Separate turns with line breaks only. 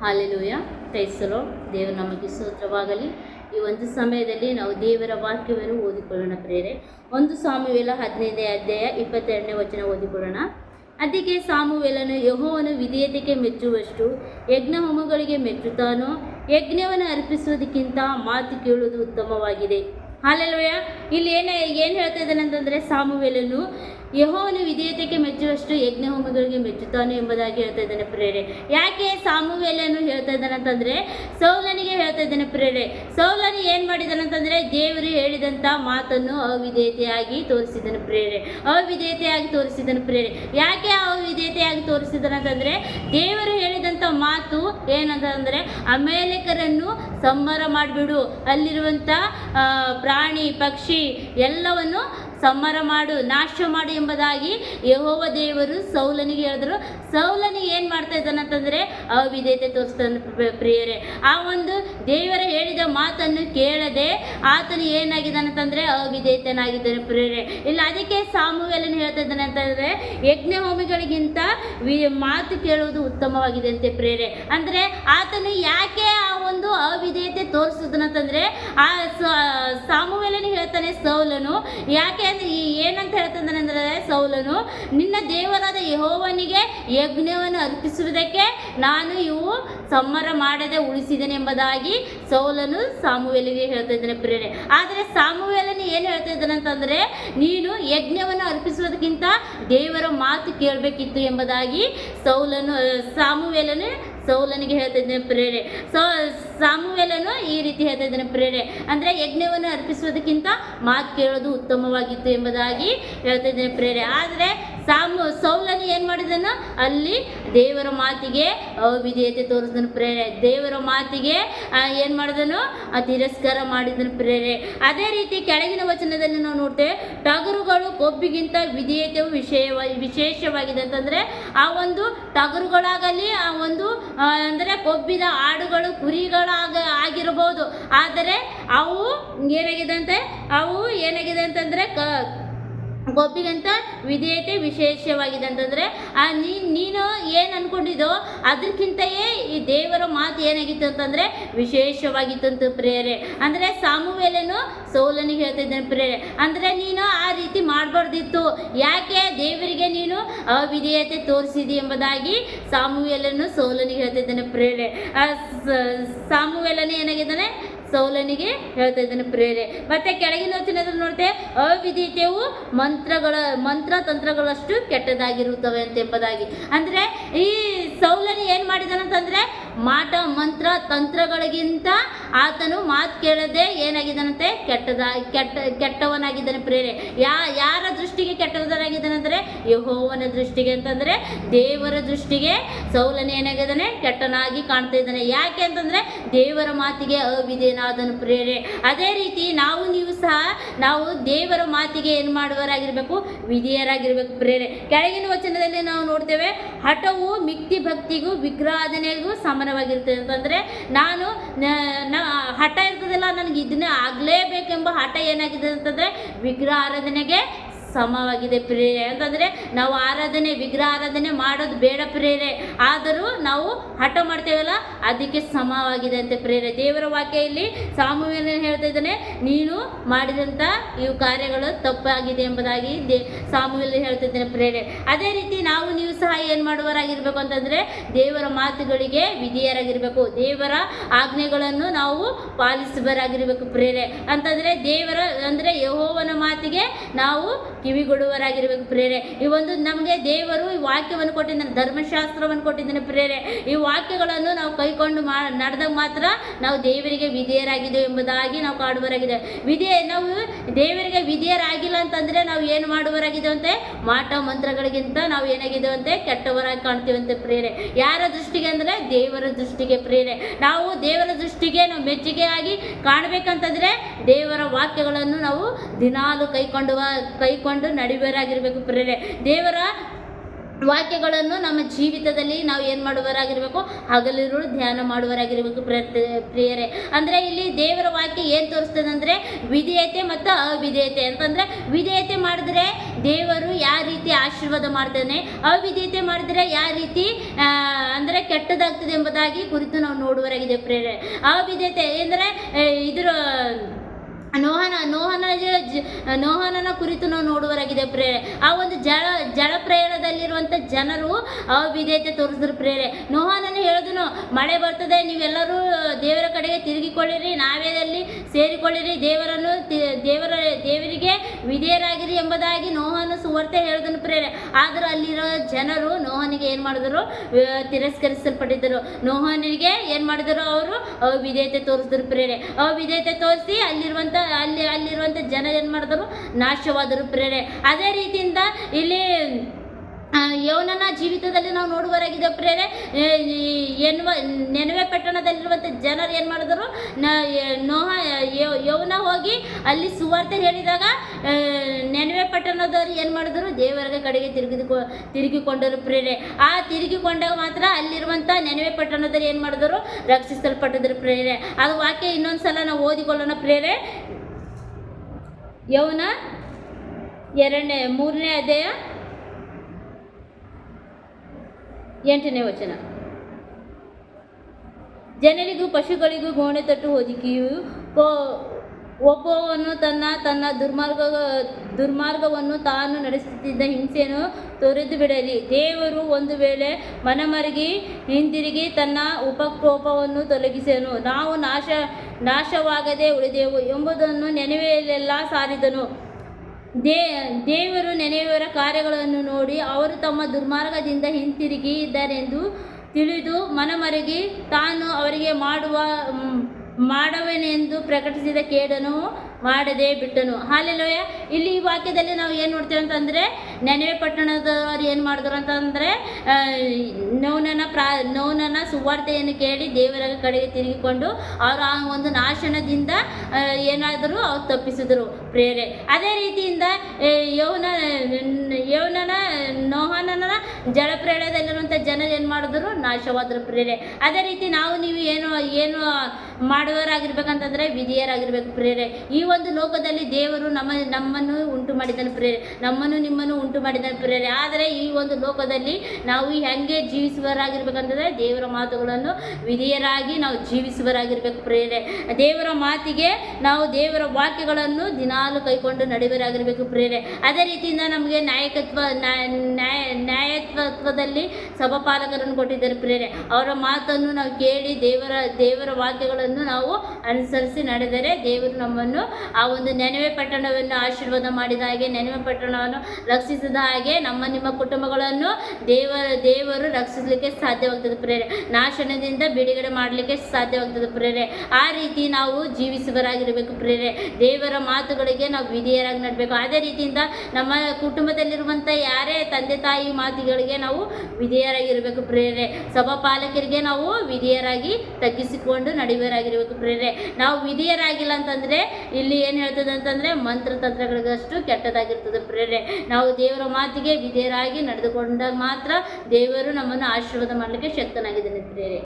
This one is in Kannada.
ಹಾಲೆಲೂಯ. ತೈಸಲೋ ದೇವರು ನಮಗೆ ಸ್ತೋತ್ರವಾಗಲಿ. ಈ ಒಂದು ಸಮಯದಲ್ಲಿ ನಾವು ದೇವರ ವಾಕ್ಯವನ್ನು ಓದಿಕೊಳ್ಳೋಣ ಪ್ರೇರೆ ಒಂದು ಸಾಮುವೇಲ ಹದಿನೈದನೇ ಅಧ್ಯಾಯ ಇಪ್ಪತ್ತೆರಡನೇ ವಚನ ಓದಿಕೊಳ್ಳೋಣ. ಅದಕ್ಕೆ ಸಾಮುವೇಲನು ಯಹೋವನು ವಿಧೇಯತೆಗೆ ಮೆಚ್ಚುವಷ್ಟು, ಯಜ್ಞ ಹೋಮಗಳಿಗೆ ಮೆಚ್ಚುತ್ತಾನೋ, ಯಜ್ಞವನ್ನು ಅರ್ಪಿಸುವುದಕ್ಕಿಂತ ಮಾತು ಕೇಳುವುದು ಉತ್ತಮವಾಗಿದೆ. ಹಾಲೆಲೋಯ, ಇಲ್ಲಿ ಏನೇ ಏನು ಹೇಳ್ತಾ ಇದ್ದಾನೆ ಅಂತಂದರೆ ಸಾಮುವೇಲನು ಯಹೋವನು ವಿಧೇಯತೆಗೆ ಮೆಚ್ಚುವಷ್ಟು ಯಜ್ಞ ಹೋಮಗಳಿಗೆ ಮೆಚ್ಚುತ್ತಾನೆ ಎಂಬುದಾಗಿ ಹೇಳ್ತಾ ಇದ್ದಾನೆ ಪ್ರೇರೆ ಯಾಕೆ ಸಾಮುವೇಲನು ಹೇಳ್ತಾ ಇದ್ದಾನೆ ಸೌಲನಿಗೆ ಹೇಳ್ತಾ ಇದ್ದಾನೆ ಪ್ರೇರೆ ಸೌಲನು ಏನು ಮಾಡಿದಾನಂತಂದ್ರೆ ದೇವರು ಹೇಳಿದಂಥ ಮಾತನ್ನು ಅವಿಧೇಯತೆಯಾಗಿ ತೋರಿಸಿದನು ಪ್ರೇರೆ ಅವಿಧೇಯತೆಯಾಗಿ ತೋರಿಸಿದನು ಪ್ರೇರೆ ಯಾಕೆ ಅವಿಧೇಯತೆಯಾಗಿ ತೋರಿಸಿದನಂತಂದ್ರೆ ದೇವರು ಹೇಳಿದಂಥ ಮಾತು ಏನಂತಂದರೆ, ಅಮೇಲಿಕರನ್ನು ಸಂಹಾರ ಮಾಡಿಬಿಡು. ಅಲ್ಲಿರುವಂಥ ಪ್ರಾಣಿ, ಪಕ್ಷಿ ಎಲ್ಲವನ್ನು ಸಂಹಾರ ಮಾಡು, ನಾಶ ಮಾಡು ಎಂಬುದಾಗಿ ಯಹೋವ ದೇವರು ಸೌಲನಿಗೆ ಹೇಳಿದ್ರು. ಸೌಲನಿಗೆ ಏನು ಮಾಡ್ತಾ ಇದ್ದಾನೆ ಅಂತಂದರೆ, ಅವಿಧೇಯತೆ ತೋರಿಸ್ತಾನೆ ಪ್ರ- ಪ್ರಿಯರೇ. ಆ ಒಂದು ದೇವರ ಹೇಳಿದ ಮಾತನ್ನು ಕೇಳದೆ ಆತನು ಏನಾಗಿದ್ದಾನಂತಂದರೆ ಅವಿಧೇಯತನಾಗಿದ್ದಾನೆ ಪ್ರಿಯರೇ. ಇಲ್ಲ, ಅದಕ್ಕೆ ಸಾಮುವೆಲನ್ನು ಹೇಳ್ತಾ ಇದ್ದಾನೆ ಅಂತಂದರೆ ಯಜ್ಞ ಹೋಮಿಗಳಿಗಿಂತ ಮಾತು ಕೇಳುವುದು ಉತ್ತಮವಾಗಿದೆ ಅಂತೆ ಪ್ರೇರೆ ಅಂದರೆ, ಆತನು ಯಾಕೆ ಆ ಒಂದು ಅವಿಧೇಯತೆ ತೋರಿಸಿದನಂತಂದರೆ ಆ ಸಾಮುವೇಲನು ಹೇಳ್ತಾನೆ ಸೌಲನು, ಯಾಕೆ ಈ ಏನಂತ ಹೇಳ್ತಂದ್ರೆ ಸೌಲನು, ನಿನ್ನ ದೇವರಾದ ಯಹೋವನಿಗೆ ಯಜ್ಞವನ್ನು ಅರ್ಪಿಸುವುದಕ್ಕೆ ನಾನು ಇವು ಸಂಹಾರ ಮಾಡದೆ ಉಳಿಸಿದ್ದೇನೆ ಎಂಬುದಾಗಿ ಸೌಲನು ಸಾಮುವೇಲಿಗೆ ಹೇಳ್ತಾ ಇದ್ದಾನೆ ಪ್ರೇರಣೆ ಆದರೆ ಸಾಮುವೇಲನು ಏನು ಹೇಳ್ತಾ ಇದ್ದಾನೆ ಅಂತಂದರೆ, ನೀನು ಯಜ್ಞವನ್ನು ಅರ್ಪಿಸುವುದಕ್ಕಿಂತ ದೇವರ ಮಾತು ಕೇಳಬೇಕಿತ್ತು ಎಂಬುದಾಗಿ ಸೌಲನು, ಸಾಮುವೇಲನು ಸೌಲನಿಗೆ ಹೇಳ್ತಾ ಇದ್ದಾನೆ ಪ್ರೇರೆ. ಸೊ, ಸಾಮುವೇಲನು ಈ ರೀತಿ ಹೇಳ್ತಾ ಇದ್ದಾನೆ ಪ್ರೇರೆ. ಅಂದರೆ ಯಜ್ಞವನ್ನು ಅರ್ಪಿಸುವುದಕ್ಕಿಂತ ಮಾತು ಕೇಳೋದು ಉತ್ತಮವಾಗಿತ್ತು ಎಂಬುದಾಗಿ ಹೇಳ್ತಾ ಇದ್ದಾನೆ ಪ್ರೇರೆ. ಆದರೆ ಸಾಮು ಸೌಲನು ಏನು ಮಾಡಿದನ? ಅಲ್ಲಿ ದೇವರ ಮಾತಿಗೆ ಅವಿಧೇಯತೆ ತೋರಿಸಿದನು ಪ್ರೇರೆ. ದೇವರ ಮಾತಿಗೆ ಏನು ಮಾಡಿದನು? ತಿರಸ್ಕಾರ ಮಾಡಿದನು ಪ್ರೇರೆ. ಅದೇ ರೀತಿ ಕೆಳಗಿನ ವಚನದಲ್ಲಿ ನಾವು ನೋಡ್ತೇವೆ, ಟಗರುಗಳು ಕೊಬ್ಬಿಗಿಂತ ವಿಧೇಯತೆಯು ವಿಷಯ ವಿಶೇಷವಾಗಿದೆ ಅಂತಂದರೆ, ಆ ಒಂದು ಟಗರುಗಳಾಗಲಿ, ಆ ಒಂದು ಅಂದರೆ ಕೊಬ್ಬಿದ ಆಡುಗಳು, ಕುರಿಗಳಾಗ, ಆಗಿರಬಹುದು. ಆದರೆ ಅವು ಏನಾಗಿದೆ ಅಂತೆ? ಅವು ಏನಾಗಿದೆ ಅಂತಂದರೆ ಕ ಕೊಬ್ಬಿಗಂತ ವಿಧೇಯತೆ ವಿಶೇಷವಾಗಿದೆ ಅಂತಂದರೆ, ಆ ನೀ, ನೀನು ಏನು ಅಂದ್ಕೊಂಡಿದ್ದೋ ಅದಕ್ಕಿಂತಯೇ ಈ ದೇವರ ಮಾತು ಏನಾಗಿತ್ತು ಅಂತಂದರೆ ವಿಶೇಷವಾಗಿತ್ತು ಅಂತ ಪ್ರೇರೆ ಅಂದರೆ ಸಾಮುವೇಲನು ಸೌಲನಿಗೆ ಹೇಳ್ತಾ ಇದ್ದಾನೆ ಪ್ರೇರೆ ಅಂದರೆ ನೀನು ಆ ರೀತಿ ಮಾಡಬಾರ್ದಿತ್ತು. ಯಾಕೆ ದೇವರಿಗೆ ನೀನು ಅವಿಧೇಯತೆ ತೋರಿಸಿದಿ ಎಂಬುದಾಗಿ ಸಾಮುವೇಲನು ಸೌಲನಿಗೆ ಹೇಳ್ತಾ ಇದ್ದಾನೆ ಪ್ರೇರೆ ಸಾಮುವೇಲನೇ ಏನಾಗಿದ್ದಾನೆ? ಸೌಲನಿಗೆ ಹೇಳ್ತಾ ಇದ್ದಾನೆ ಪ್ರೇರೆ. ಮತ್ತೆ ಕೆಳಗಿನ ವಚನದಲ್ಲಿ ನೋಡ್ತೇವೆ ಅವಿಧೇಯತೆಯು ಮಂತ್ರಗಳ ಮಂತ್ರ ತಂತ್ರಗಳಷ್ಟು ಕೆಟ್ಟದಾಗಿರುತ್ತವೆ ಅಂತ ಎಂಬುದಾಗಿ ಅಂದರೆ ಈ ಸೌಲನಿ ಏನು ಮಾಡಿದಾನಂತಂದರೆ, ಮಾಟ, ಮಂತ್ರ, ತಂತ್ರಗಳಿಗಿಂತ ಆತನು ಮಾತು ಕೇಳದೆ ಏನಾಗಿದ್ದಾನಂತೆ? ಕೆಟ್ಟದ, ಕೆಟ್ಟ, ಕೆಟ್ಟವನಾಗಿದ್ದಾನೆ ಪ್ರೇರೆ. ಯಾ, ಯಾರ ದೃಷ್ಟಿಗೆ ಕೆಟ್ಟವನಾಗಿದ್ದಾನಂದರೆ ಯಹೋವನ ದೃಷ್ಟಿಗೆ ಅಂತಂದರೆ, ದೇವರ ದೃಷ್ಟಿಗೆ ಸೌಲನ ಏನಾಗಿದ್ದಾನೆ? ಕೆಟ್ಟನಾಗಿ ಕಾಣ್ತಾ ಇದ್ದಾನೆ. ಯಾಕೆ ಅಂತಂದರೆ, ದೇವರ ಮಾತಿಗೆ ಅವಿಧೇನಾದನು ಪ್ರೇರೆ. ಅದೇ ರೀತಿ ನಾವು, ನೀವು ಸಹ, ನಾವು ದೇವರ ಮಾತಿಗೆ ಏನು ಮಾಡುವರಾಗಿರಬೇಕು ವಿಧಿಯರಾಗಿರಬೇಕು ಪ್ರೇರೆ. ಕೆಳಗಿನ ವಚನದಲ್ಲಿ ನಾವು ನೋಡ್ತೇವೆ, ಹಠವು ಮಿಕ್ತಿ ಭಕ್ತಿಗೂ ವಿಗ್ರಹಾಧನೆಗೂ ಸಮಾನವಾಗಿರ್ತದೆ ಅಂತಂದರೆ, ನಾನು ಹಠ ಇರ್ತದಲ್ಲ, ನನಗೆ ಇದನ್ನೇ ಆಗಲೇಬೇಕೆಂಬ ಹಠ ಏನಾಗಿದೆ ಅಂತಂದರೆ ವಿಗ್ರಹ ಆರಾಧನೆಗೆ ಸಮವಾಗಿದೆ ಪ್ರೇರೆ ಅಂತಂದರೆ ನಾವು ಆರಾಧನೆ, ವಿಗ್ರಹ ಆರಾಧನೆ ಮಾಡೋದು ಬೇಡ ಪ್ರೇರೆ ಆದರೂ ನಾವು ಹಠ ಮಾಡ್ತೇವಲ್ಲ, ಅದಕ್ಕೆ ಸಮವಾಗಿದೆ ಅಂತ ಪ್ರೇರೆ ದೇವರ ವಾಕ್ಯ ಇಲ್ಲಿ ಹೇಳ್ತಾ ಇದ್ದಾನೆ, ನೀನು ಮಾಡಿದಂಥ ಇವು ಕಾರ್ಯಗಳು ತಪ್ಪಾಗಿದೆ ಎಂಬುದಾಗಿ ದೇ ಸಾಮುವೇಲ ಹೇಳ್ತಾ ಇದ್ದಾನೆ ಪ್ರೇರೆ ಅದೇ ರೀತಿ ನಾವು ನೀವು ಸಹ ಏನು ಮಾಡುವರಾಗಿರ್ಬೇಕು ಅಂತಂದರೆ, ದೇವರ ಮಾತುಗಳಿಗೆ ವಿಧಿಯರಾಗಿರಬೇಕು. ದೇವರ ಆಜ್ಞೆಗಳನ್ನು ನಾವು ಪಾಲಿಸುವರಾಗಿರಬೇಕು ಪ್ರೇರೆ ಅಂತಂದರೆ ದೇವರ, ಅಂದರೆ ಯಹೋವನ ಮಾತಿಗೆ ನಾವು ಕಿವಿಗೊಡುವರಾಗಿರ್ಬೇಕು ಪ್ರೇರೆ ಈ ಒಂದು ನಮಗೆ ದೇವರು ಈ ವಾಕ್ಯವನ್ನು ಕೊಟ್ಟಿದ್ದಾನೆ, ಧರ್ಮಶಾಸ್ತ್ರವನ್ನು ಕೊಟ್ಟಿದ್ದಾನೆ ಪ್ರೇರೆ ಈ ವಾಕ್ಯಗಳನ್ನು ನಾವು ಕೈಕೊಂಡು ಮಾ, ನಡೆದಾಗ ಮಾತ್ರ ನಾವು ದೇವರಿಗೆ ವಿಧೇಯರಾಗಿದ್ದೇವೆ ಎಂಬುದಾಗಿ ನಾವು ಕಾಡುವರಾಗಿದೆ ವಿಧೇಯ, ನಾವು ದೇವರಿಗೆ ವಿಧೇಯರಾಗಿಲ್ಲ ಅಂತಂದರೆ ನಾವು ಏನು ಮಾಡುವರಾಗಿದ್ದೇವೆ ಅಂತೆ? ಮಾಟ ಮಂತ್ರಗಳಿಗಿಂತ ನಾವು ಏನಾಗಿದ್ದೇವೆ ಅಂತೆ? ಕೆಟ್ಟವರಾಗಿ ಕಾಣ್ತೀವಂತೆ ಪ್ರೇರೆ ಯಾರ ದೃಷ್ಟಿಗೆ ಅಂದರೆ ದೇವರ ದೃಷ್ಟಿಗೆ ಪ್ರೇರೆ ನಾವು ದೇವರ ದೃಷ್ಟಿಗೆ, ನಾವು ಮೆಚ್ಚುಗೆಯಾಗಿ ಕಾಣಬೇಕಂತಂದರೆ ದೇವರ ವಾಕ್ಯಗಳನ್ನು ನಾವು ದಿನಾಲು ಕೈಕೊಂಡು ಕೈಕೊಂಡು ನಡೆಯುವರಾಗಿರಬೇಕು ಪ್ರೇರೆ ದೇವರ ವಾಕ್ಯಗಳನ್ನು ನಮ್ಮ ಜೀವಿತದಲ್ಲಿ ನಾವು ಏನು ಮಾಡುವರಾಗಿರಬೇಕು ಹಗಲಿರುಳು ಧ್ಯಾನ ಮಾಡುವರಾಗಿರಬೇಕು ಪ್ರ ಪ್ರಿಯರೇ. ಅಂದರೆ ಇಲ್ಲಿ ದೇವರ ವಾಕ್ಯ ಏನು ತೋರಿಸ್ತದೆ ಅಂದರೆ ವಿಧೇಯತೆ ಮತ್ತು ಅವಿಧೇಯತೆ. ಅಂತಂದರೆ ವಿಧೇಯತೆ ಮಾಡಿದ್ರೆ ದೇವರು ಯಾವ ರೀತಿ ಆಶೀರ್ವಾದ ಮಾಡ್ತಾನೆ, ಅವಿಧೇಯತೆ ಮಾಡಿದ್ರೆ ಯಾವ ರೀತಿ ಅಂದರೆ ಕೆಟ್ಟದಾಗ್ತದೆ ಎಂಬುದಾಗಿ ಕುರಿತು ನಾವು ನೋಡುವರಾಗಿದೆ ಪ್ರೇರೆ ಅವಿಧೇಯತೆ ಅಂದರೆ ಇದರ ನೋಹನ ನೋಹನ ಜ- ಜ- ನೋಹನನ ಕುರಿತು ನಾವು ನೋಡುವರಾಗಿದೆ ಪ್ರೇರೆ ಆ ಒಂದು ಜಲ ಜಲ ಪ್ರಯಾಣದಲ್ಲಿರುವಂಥ ಜನರು ಅವಿಧೇಯತೆ ತೋರಿಸಿದ್ರು ಪ್ರೇರೆ ನೋಹನನ ಹೇಳಿದನು, ಮಳೆ ಬರ್ತದೆ, ನೀವೆಲ್ಲರೂ ದೇವರ ಕಡೆಗೆ ತಿರುಗಿಕೊಳ್ಳಿರಿ, ನಾವೇದಲ್ಲಿ ಸೇರಿಕೊಳ್ಳಿರಿ, ದೇವರನ್ನು ದೇವರ ದೇವರಿಗೆ ವಿಧೇಯರಾಗಿರಿ ಎಂಬುದಾಗಿ ನೋಹನ ಸುವರ್ತೆ ಹೇಳಿದನು ಪ್ರೇರೆ ಆದರೂ ಅಲ್ಲಿರೋ ಜನರು ನೋಹನಿಗೆ ಏನು ಮಾಡಿದ್ರು? ತಿರಸ್ಕರಿಸಲ್ಪಟ್ಟಿದ್ದರು. ನೋಹನಿಗೆ ಏನು ಮಾಡಿದರು? ಅವರು ಅವಿಧೇಯತೆ ತೋರಿಸಿದ್ರು ಪ್ರೇರೆ ಅವಿಧೇಯತೆ ತೋರಿಸಿ ಅಲ್ಲಿರುವಂಥ ಅಲ್ಲಿ ಅಲ್ಲಿರುವಂಥ ಜನ ಏನು ಮಾಡಿದ್ರು? ನಾಶವಾದರು ಪ್ರೇರೆ. ಅದೇ ರೀತಿಯಿಂದ ಇಲ್ಲಿ ಯೌನನ ಜೀವಿತದಲ್ಲಿ ನಾವು ನೋಡುವರಾಗಿದೆ ಪ್ರೇರೆ. ಎನ್ವ, ನೆನವೆ ಪಟ್ಟಣದಲ್ಲಿರುವಂಥ ಜನರು ಏನು ಮಾಡಿದ್ರು? ನೋಹ ಯೌನ ಹೋಗಿ ಅಲ್ಲಿ ಸುವಾರ್ತೆ ಹೇಳಿದಾಗ ನೆನವೆ ಪಟ್ಟಣದವರು ಏನು ಮಾಡಿದ್ರು? ದೇವರ ಕಡೆಗೆ ತಿರುಗಿದುಕೊ, ತಿರುಗಿಕೊಂಡರು ಪ್ರೇರೆ. ಆ ತಿರುಗಿಕೊಂಡಾಗ ಮಾತ್ರ ಅಲ್ಲಿರುವಂಥ ನೆನವೆ ಪಟ್ಟಣದವರು ಏನು ಮಾಡಿದ್ರು? ರಕ್ಷಿಸಲ್ಪಟ್ಟಿದ್ರು ಪ್ರೇರೆ. ಅದು ವಾಕ್ಯ ಇನ್ನೊಂದು ಸಲ ನಾವು ಓದಿಕೊಳ್ಳೋಣ ಪ್ರೇರೆ. ಯೌನ ಎರಡನೇ ಮೂರನೇ ಅಧ್ಯಾಯ? ಎಂಟನೇ ವಚನ. ಜನರಿಗೂ ಪಶುಗಳಿಗೂ ಗೋಣೆ ತಟ್ಟು ಹೊದಿಕೆಯು ಒಬ್ಬವನು ತನ್ನ ತನ್ನ ದುರ್ಮಾರ್ಗ, ದುರ್ಮಾರ್ಗವನ್ನು ತಾನು ನಡೆಸುತ್ತಿದ್ದ ಹಿಂಸೆಯನ್ನು ತೊರೆದು ಬಿಡಲಿ. ದೇವರು ಒಂದು ವೇಳೆ ಮನಮರಗಿ ಹಿಂದಿರುಗಿ ತನ್ನ ಉಪಕ್ರೋಪವನ್ನು ತೊಲಗಿಸನು. ನಾವು ನಾಶ, ನಾಶವಾಗದೆ ಉಳಿದೆವು ಎಂಬುದನ್ನು ನೆನವೆಯಲ್ಲೆಲ್ಲ ಸಾರಿದನು. ದೇ, ದೇವರು ನೆನೆಯುವರ ಕಾರ್ಯಗಳನ್ನು ನೋಡಿ ಅವರು ತಮ್ಮ ದುರ್ಮಾರ್ಗದಿಂದ ಹಿಂತಿರುಗಿ ಇದ್ದಾರೆಂದು ತಿಳಿದು ಮನಮರಗಿ ತಾನು ಅವರಿಗೆ ಮಾಡುವ ಮಾಡುವೆನೆಂದು ಪ್ರಕಟಿಸಿದ ಕೇಡನು ಮಾಡದೆ ಬಿಟ್ಟನು. ಹಾಲೆಲೋಯ. ಇಲ್ಲಿ ಈ ವಾಕ್ಯದಲ್ಲಿ ನಾವು ಏನು ನೋಡ್ತೇವೆ ಅಂತಂದರೆ, ನೆನವೆ ಪಟ್ಟಣದವರು ಏನು ಮಾಡಿದ್ರು ಅಂತಂದರೆ ನೌನನ ಪ್ರಾ, ನೌನನ ಸುವಾರ್ತೆಯನ್ನು ಕೇಳಿ ದೇವರ ಕಡೆಗೆ ತಿರುಗಿಕೊಂಡು ಅವರು ಆ ಒಂದು ನಾಶನದಿಂದ ಏನಾದರೂ ಅವ್ರು ತಪ್ಪಿಸಿದರು. ಪ್ರೇರೆ ಅದೇ ರೀತಿಯಿಂದ ಯೌನ ಯೌನನ ನೋಹನನ ಜಲಪ್ರಳಯದಲ್ಲಿರುವಂಥ ಜನ ಏನು ಮಾಡಿದ್ರು? ನಾಶವಾದರು ಪ್ರೇರೆ ಅದೇ ರೀತಿ ನಾವು ನೀವು ಏನು ಏನು ಮಾಡುವವರಾಗಿರ್ಬೇಕಂತಂದರೆ ವಿಧಿಯರಾಗಿರ್ಬೇಕು ಪ್ರೇರೆ ಈ ಒಂದು ಲೋಕದಲ್ಲಿ ದೇವರು ನಮ್ಮ, ನಮ್ಮನ್ನು ಉಂಟು ಮಾಡಿದ್ದಾನೆ ಪ್ರೇರೆ ನಮ್ಮನ್ನು, ನಿಮ್ಮನ್ನು ಉಂಟು ಮಾಡಿದ್ದಾನೆ ಪ್ರೇರೆ ಆದರೆ ಈ ಒಂದು ಲೋಕದಲ್ಲಿ ನಾವು ಹೆಂಗೆ ಜೀವಿಸುವರಾಗಿರ್ಬೇಕಂತಂದ್ರೆ ದೇವರ ಮಾತುಗಳನ್ನು ವಿಧಿಯರಾಗಿ ನಾವು ಜೀವಿಸುವರಾಗಿರ್ಬೇಕು ಪ್ರೇರೆ ದೇವರ ಮಾತಿಗೆ ನಾವು ದೇವರ ವಾಕ್ಯಗಳನ್ನು ದಿನಾಲು ಕೈಕೊಂಡು ನಡೆಯುವರಾಗಿರ್ಬೇಕು ಪ್ರೇರೆ ಅದೇ ರೀತಿಯಿಂದ ನಮಗೆ ನಾಯಕತ್ವ ನ್ಯಾಯ ನ್ಯಾಯ- ನ್ಯಾಯತ್ವದಲ್ಲಿ ಸಭಾಪಾಲಕರನ್ನು ಕೊಟ್ಟಿದ್ದಾರೆ ಪ್ರೇರೆ ಅವರ ಮಾತನ್ನು ನಾವು ಕೇಳಿ ದೇವರ ದೇವರ ವಾಕ್ಯಗಳನ್ನು ನಾವು ಅನುಸರಿಸಿ ನಡೆದರೆ ದೇವರು ನಮ್ಮನ್ನು ಆ ಒಂದು ನೆನವೆ ಪಟ್ಟಣವನ್ನು ಆಶೀರ್ವಾದ ಮಾಡಿದ ಹಾಗೆ, ನೆನವೆ ಪಟ್ಟಣವನ್ನು ರಕ್ಷಿಸಿದ ಹಾಗೆ ನಮ್ಮ, ನಿಮ್ಮ ಕುಟುಂಬಗಳನ್ನು ದೇವರ ದೇವರು ರಕ್ಷಿಸಲಿಕ್ಕೆ ಸಾಧ್ಯವಾಗ್ತದೆ ಪ್ರೇರೆ ನಾಶನದಿಂದ ಬಿಡುಗಡೆ ಮಾಡಲಿಕ್ಕೆ ಸಾಧ್ಯವಾಗ್ತದೆ ಪ್ರೇರೆ ಆ ರೀತಿ ನಾವು ಜೀವಿಸುವರಾಗಿರಬೇಕು ಪ್ರೇರೆ ದೇವರ ಮಾತುಗಳಿಗೆ ನಾವು ವಿಧೇಯರಾಗಿ ನಡಬೇಕು. ಅದೇ ರೀತಿಯಿಂದ ನಮ್ಮ ಕುಟುಂಬದಲ್ಲಿರುವಂಥ ಯಾರೇ ತಂದೆ ತಾಯಿ ಮಾತುಗಳಿಗೆ ನಾವು ವಿಧೇಯರಾಗಿರಬೇಕು ಪ್ರೇರೆ. ಸಭಾಪಾಲಕರಿಗೆ ನಾವು ವಿಧೇಯರಾಗಿ ತಗ್ಗಿಸಿಕೊಂಡು ನಡೆಯುವರಾಗಿರಬೇಕು ಪ್ರೇರೆ. ನಾವು ವಿಧೇಯರಾಗಿಲ್ಲ ಅಂತಂದರೆ ಇಲ್ಲಿ ಏನು ಹೇಳ್ತದೆ ಅಂತಂದರೆ ಮಂತ್ರತಂತ್ರಗಳಿಗಷ್ಟು ಕೆಟ್ಟದಾಗಿರ್ತದೆ ಪ್ರೇರೆ. ನಾವು ದೇವರ ಮಾತಿಗೆ ವಿಧೇಯರಾಗಿ ನಡೆದುಕೊಂಡಾಗ ಮಾತ್ರ ದೇವರು ನಮ್ಮನ್ನು ಆಶೀರ್ವಾದ ಮಾಡಲಿಕ್ಕೆ ಶಕ್ತನಾಗಿದ್ದಾನೆ ಪ್ರೇರೆ.